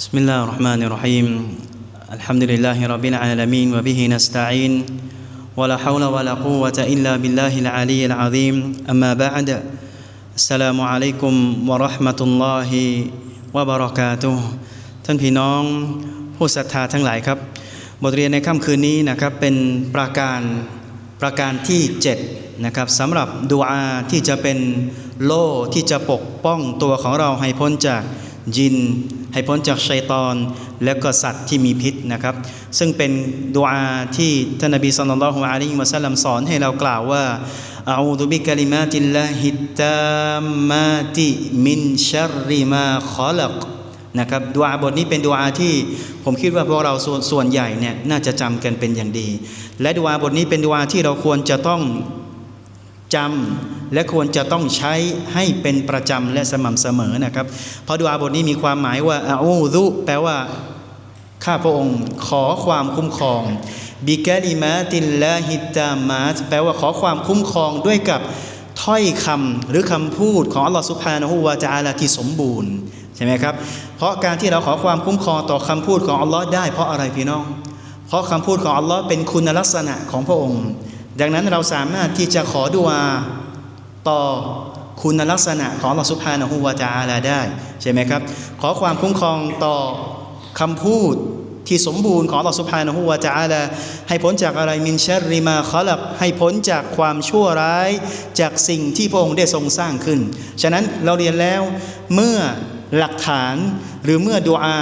بسم الله الرحمن الرحيم الحمد لله رب العالمين وبه نستعين ولا حول ولا قوة إلا بالله العلي العظيم أما بعد السلام عليكم ورحمة الله وبركاته ท่านพี่น้องผู้ศรัทธาทั้งหลายครับ บทเรียนในค่ำคืนนี้นะครับเป็นประการประการที่7นะครับสำหรับดูอาที่จะเป็นโล่ที่จะปกป้องตัวของเราให้พ้นจาก ยิน ให้พ้นจากชัยตอน และก็สัตว์ที่มีพิษนะครับ ซึ่งเป็นดูอาที่ท่านนบีสุลต่านละฮ์อะลัยฮิวะสัลลัมสอนให้เรากล่าวว่าอาอูดุบิกะลิมาติลลาฮิตตามมาติมินชัรริมาขอลักนะครับดูอาบทนี้เป็นดูอาที่ผมคิดว่าพวกเราส่วนส่วนใหญ่เนี่ยน่าจะจำกันเป็นอย่างดี และดูอาบทนี้เป็นดูอาที่เราควรจะต้อง จำและควรจะต้องใช้ให้เป็นประจำและสม่ำเสมอนะครับ เพราะดูอาบทนี้มีความหมายว่าอาอูดุแปลว่า ข้าพระองค์ขอความคุ้มครองบิกาลิมาติลลาฮิตามาตแปลว่าขอความคุ้มครองด้วยกับถ้อยคำหรือคำพูดของอัลลอฮฺสุบฮานะฮูวาจาอาลาที่สมบูรณ์ใช่ไหมครับ เพราะการที่เราขอความคุ้มครองต่อคำพูดของอัลลอฮ์ได้เพราะอะไรพี่น้อง เพราะคำพูดของอัลลอฮ์เป็นคุณลักษณะของพระองค์ ดังนั้นเราสามารถที่จะขอดุอาต่อคุณลักษณะของลอสุบฮานะฮูวาจาอาลาได้ ใช่ไหมครับ ขอความคุ้มครองต่อคำพูดที่สมบูรณ์ของลอสุบฮานะฮูวาจาอาลาให้พ้นจากอะไรมินชัริมาขลักให้พ้นจากความชั่วร้ายจากสิ่งที่พระองค์ได้ทรงสร้างขึ้น ฉะนั้นเราเรียนแล้วเมื่อหลักฐานหรือเมื่อดูอา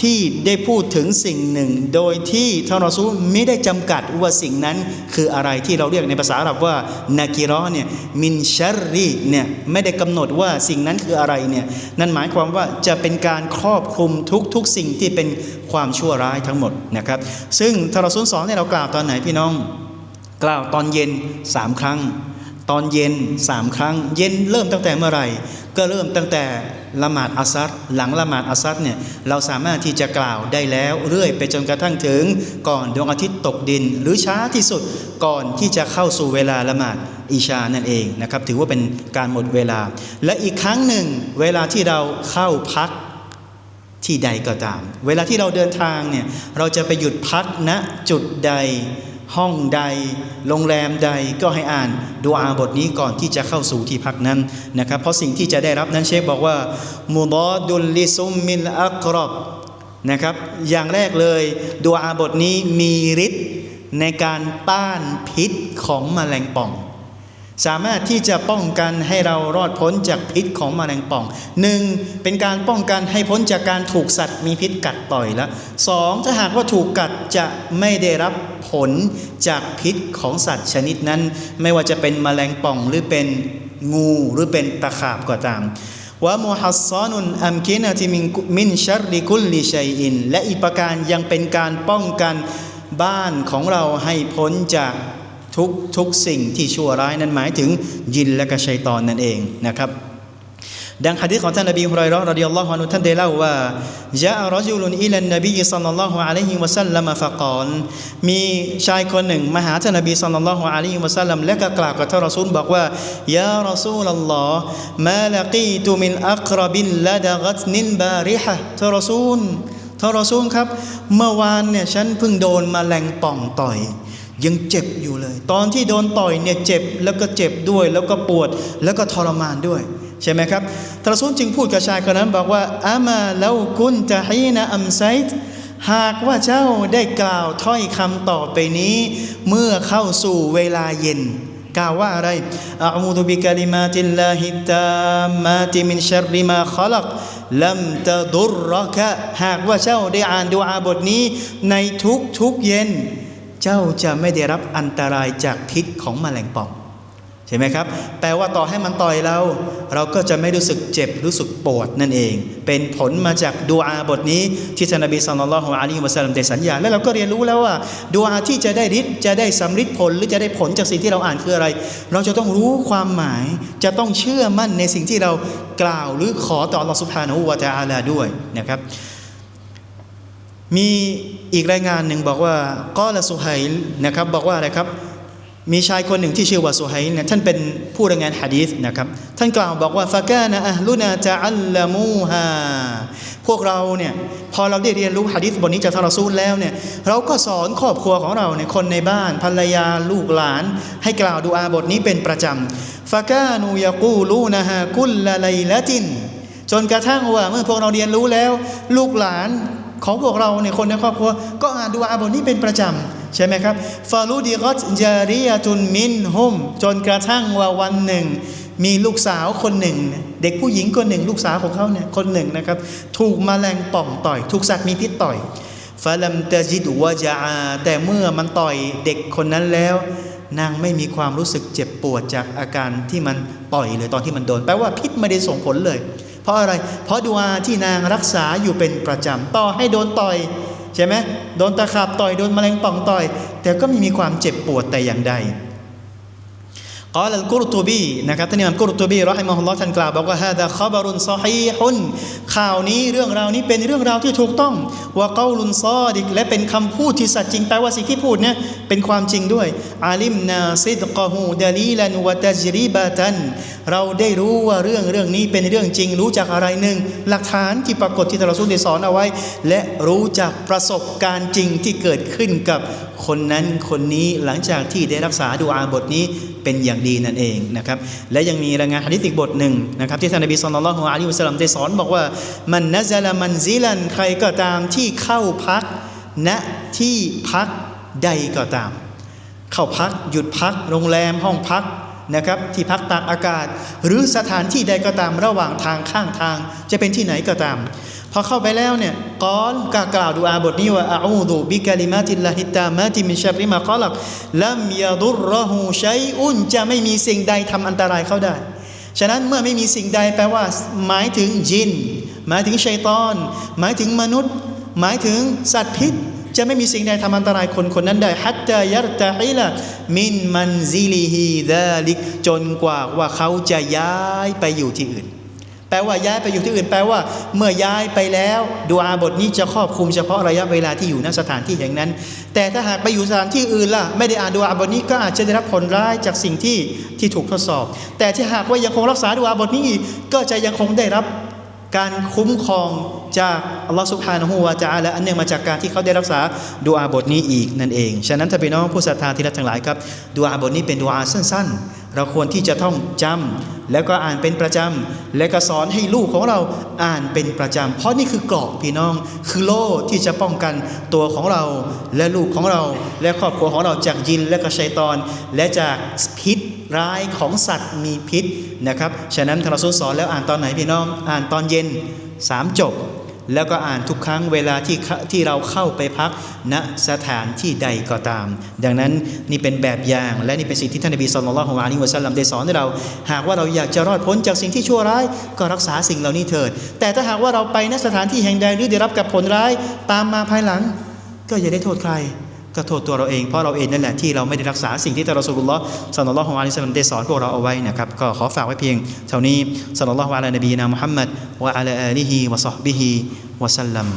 ที่ได้พูดถึงสิ่งหนึ่ง โดยที่ท่านรอซูไม่ได้จำกัดว่าสิ่งนั้นคืออะไรที่เราเรียกในภาษาอาหรับว่านากิรอเนี่ยมินชัรรีเนี่ยไม่ได้กำหนดว่าสิ่งนั้นคืออะไรเนี่ยนั่นหมายความว่าจะเป็นการครอบคลุมทุกๆสิ่งที่เป็นความชั่วร้ายทั้งหมดนะครับ ซึ่งท่านรอซูลสอนให้เรากล่าวตอนไหนพี่น้อง กล่าวตอนเย็นสามครั้ง ตอนเย็นสามครั้ง เย็นเริ่มตั้งแต่เมื่อไหร่ ก็เริ่มตั้งแต่ละหมาดอัสซัดหลังละหมาดอัสซัดเนี่ยเราสามารถที่จะกล่าวได้แล้ว เรื่อยไปจนกระทั่งถึง ก่อนดวงอาทิตย์ตกดิน หรือช้าที่สุดก่อนที่จะเข้าสู่เวลาละหมาดอิชานั่นเองนะครับถือว่าเป็นการหมดเวลา และอีกครั้งหนึ่งเวลาที่เราเข้าพักที่ใดก็ตาม เวลาที่เราเดินทางเนี่ยเราจะไปหยุดพักณจุดใด ห้องใดโรงแรมใดก็ให้อ่านดูอาบทนี้ก่อนที่จะเข้าสู่ที่พักนั้นนะครับ เพราะสิ่งที่จะได้รับนั้นเชคบอกว่ามุดอดุลลิซุมมินอักรอบนะครับ อย่างแรกเลยดูอาบทนี้มีฤทธิ์ในการต้านพิษของแมลงป่อง สามารถที่จะป้องกันให้เรารอดพ้นจากพิษของแมลงป่องหนึ่งเป็นการป้องกันให้พ้นจากการถูกสัตว์มีพิษกัดต่อยแล้วสองถ้าหากว่าถูกกัดจะไม่ได้รับ ผลจากพิษของสัตว์ชนิดนั้น ไม่ว่าจะเป็นแมลงป่องหรือเป็นงูหรือเป็นตะขาบก็ตามว่ามุฮัสซานุนอัมกินาติมินมินชัรริกุลลิชัยอิน และอีกประการยังเป็นการป้องกันบ้านของเราให้พ้นจากทุกทุกสิ่งที่ชั่วร้ายนั้นหมายถึงยินและก็ชัยตอนนั่นเองนะครับ ดังฮะดีษของท่านนบีฮุไรเราะห์รดิยัลลอฮุอันุท่านได้เล่าว่าจะรจุลุนอิลันนบีศ็อลลัลลอฮุอะลัยฮิวะซัลลัมฟะกอลมีชายคนหนึ่งมาหาท่านนบีศ็อลลัลลอฮุอะลัยฮิวะซัลลัมและก็กล่าวกับท่านรอซูลบอกว่ายารอซูลัลลอฮ์มาลกีตุมินอักรบินละดะกัตนินบาริฮะท่านรอซูลท่านรอซูลครับ เมื่อวานเนี่ยฉันเพิ่งโดนมาแมลงป่องต่อยยังเจ็บอยู่เลย ตอนที่โดนต่อยเนี่ยเจ็บแล้วก็เจ็บด้วย แล้วก็ปวดแล้วก็ทรมานด้วย ใช่ไหมครับทรสุลจึงพูดกับชายคนนั้นบอกว่าอามาแล้วกุนจะฮีนะอัมไซต์หากว่าเจ้าได้กล่าวถ้อยคำต่อไปนี้ เมื่อเข้าสู่เวลาเย็น กล่าวว่าอะไรอะอูดุบิกะลิมาติลลาฮิตามาติมินชัรริมาขลักลัมตะดุรรกะหากว่าเจ้าได้อ่านดูอาบทนี้ ในทุกทุกเย็น เจ้าจะไม่ได้รับอันตรายจากพิษของแมลงป่อง ใช่ไหมครับแปลว่าต่อให้มันต่อยเรา เราก็จะไม่รู้สึกเจ็บรู้สึกปวดนั่นเอง เป็นผลมาจากดูอาบทนี้ที่ท่านนบีสุลนละฮ์อะลัยฮิวะสัลลัมได้สัญญา แล้วเราก็เรียนรู้แล้วว่าดูอาที่จะได้ฤทธิ์จะได้สำฤทธิ์ผลหรือจะได้ผลจากสิ่งที่เราอ่านคืออะไร เราจะต้องรู้ความหมาย จะต้องเชื่อมั่นในสิ่งที่เรากล่าวหรือขอต่ออัลอสุภฮานะวาตาอาลาด้วยนะครับ มีอีกรายงานหนึ่งบอกว่ากอละสุไหลนะครับบอกว่าอะไรครับ มีชายคนหนึ่งที่ชื่อว่าสุไฮล์เนี่ยท่านเป็นผู้รายงานฮะดีษนะครับท่านกล่าวบอกว่าฟะกานะอัลลุนาจะอัลลมูฮาพวกเราเนี่ยพอเราได้เรียนรู้หะดีษบทนี้จากทารอซูลแล้วเนี่ยเราก็สอนครอบครัวของเราเนี่ยคนในบ้านภรรยาลูกหลาน ให้กล่าวดูอาบทนี้เป็นประจำฟากานูยากูลูนะฮะกุลละไลละจิน จนกระทั่งว่าเมื่อพวกเราเรียนรู้แล้ว ลูกหลานของพวกเราเนี่ยคนในครอบครัว ก็อ่านดูอาบทนี้เป็นประจำ ใช่ไหมครับฟาลูดิกอตจาริยาตุนมินฮุมจนกระทั่งว่าวันหนึ่ง มีลูกสาวคนหนึ่ง เด็กผู้หญิงคนหนึ่ง ลูกสาวของเขาเนี่ยคนหนึ่งนะครับ ถูกมแมลงป่องต่อย ถูกสัตว์มีพิษต่อยฟาลัมตจิดวะจาแต่เมื่อมันต่อยเด็กคนนั้นแล้ว นางไม่มีความรู้สึกเจ็บปวดจากอาการที่มันต่อยเลยตอนที่มันโดนแปลว่าพิษไม่ได้ส่งผลเลย เพราะอะไร เพราะดูอาที่นางรักษาอยู่เป็นประจำต่อให้โดนต่อย ใช่ไหมโดนตะขาบต่อยโดนแมลงป่องต่อย แต่ก็ไม่มีความเจ็บปวดแต่อย่างใด กล่าวอัลกุรตุบีนะครับท่านอิหม่ามกุรตุบีรอฮิมะฮุลลอฮ์ท่านกล่าวบอกว่าฮาดะขบรุนซอฮีฮุนข่าวนี้เรื่องราวนี้เป็นเรื่องราวที่ถูกต้องว่าเกาลุนซอดิกและเป็นคำพูดที่สัตย์จริงแปลว่าสิ่งที่พูดเนี่ยเป็นความจริงด้วยอาลิมนาซิดกะฮูดะลีลันวะตัจริบะตันเราได้รู้ว่าเรื่องเรื่องนี้เป็นเรื่องจริง รู้จากอะไรหนึ่งหลักฐานที่ปรากฏที่ตะรอซูลได้สอนเอาไว้ และรู้จากประสบการณ์จริงที่เกิดขึ้นกับคนนั้นคนนี้หลังจากที่ได้รักษาดูอาบทนี้เป็นอย่างดีนั่นเองนะครับและยังมีรายงานฮะดิษอีกบทหนึ่งนะครับที่ท่านนบีสุลต่านละฮ์อะลัยฮิวะสัลลัมได้สอนบอกว่ามันนะซะลมันซิลันใครก็ตามที่เข้าพักณที่พักใดก็ตาม เข้าพักหยุดพัก โรงแรมห้องพักนะครับที่พักตากอากาศ หรือสถานที่ใดก็ตามระหว่างทางข้างทาง จะเป็นที่ไหนก็ตาม พอเข้าไปแล้วเนี่ยกอนกกล่าวดูอาบทนี้ว่าอาอูดุบิกะลิมาติลลาฮิตามาติมิชัรริมาคอลักลัมยาดุรรหูชัยอุนจะไม่มีสิ่งใดทำอันตรายเขาได้ ฉะนั้นเมื่อไม่มีสิ่งใดแปลว่า หมายถึงจิน หมายถึงชัยตอน หมายถึงมนุษย์ หมายถึงสัตว์พิษ จะไม่มีสิ่งใดทำอันตรายคนคนนั้นได้ฮัตตายัรตะฮิละมินมันซิลิฮีดาลิกจนกว่าว่าเขาจะย้ายไปอยู่ที่อื่น แปลว่าย้ายไปอยู่ที่อื่น แปลว่า เมื่อย้ายไปแล้วดูอาบทนี้จะครอบคลุมเฉพาะระยะเวลาที่อยู่ณสถานที่อย่งนั้น แต่ถ้าหากไปอยู่สถานที่อื่นล่ะ ไม่ได้อ่านดูอาบทนี้ก็อาจจะได้รับผลร้ายจากสิ่งที่ที่ถูกทดสอบ แต่ถ้าหากว่ายังคงรักษาดูอาบทนี้อีกก็จะยังคงได้รับการคุ้มครองจากอัลลอฮฺสุบฮานะฮูวาจาและอันเนื่องมาจากการที่เขาได้รักษาดูอาบทนี้อีกนั่นเอง ฉะนั้นถ้าพี่น้องผู้ศรัทธาที่รักทั้งหลายครับดูอาบทนี้เป็นดูอาสั้น ๆ เราควรที่จะท่องจำแล้วก็อ่านเป็นประจำ และก็สอนให้ลูกของเราอ่านเป็นประจำ เพราะนี่คือเกราะพี่น้อง คือโล่ที่จะป้องกันตัวของเรา และลูกของเรา และครอบครัวของเราจากยินและก็ชัยตอน และจากพิษร้ายของสัตว์มีพิษนะครับ ฉะนั้นทารซุสอนแล้วอ่านตอนไหนพี่น้อง อ่านตอนเย็นสามจบ แล้วก็อ่านทุกครั้งเวลาที่ที่เราเข้าไปพักณสถานที่ใดก็ตาม ดังนั้นนี่เป็นแบบอย่างและนี่เป็นสิ่งที่ท่านนบีสุลต่านละฮ์ของอาลีวะสัลลัมได้สอนให้เรา หากว่าเราอยากจะรอดพ้นจากสิ่งที่ชั่วร้ายก็รักษาสิ่งเหล่านี้เถิด แต่ถ้าหากว่าเราไปณสถานที่แห่งใดหรือได้รับกับผลร้ายตามมาภายหลัง ก็อย่าได้โทษใคร ก็โทษตัวเราเองเพราะเราเองนั่นแหละที่เราไม่ได้รักษาสิ่งที่ท่านรอสูลุลลอฮ์สัลลัลอฮุอะลัยฮิวะซัมได้สอนพวกเราเอาไว้นะครับก็ขอฝากไว้เพียงเท่านี้สันลลอฮุอะลัยนบีนะมุฮัมมัดวะอัลาอาลีฮิวะซอฮบิฮิวะสัลลัม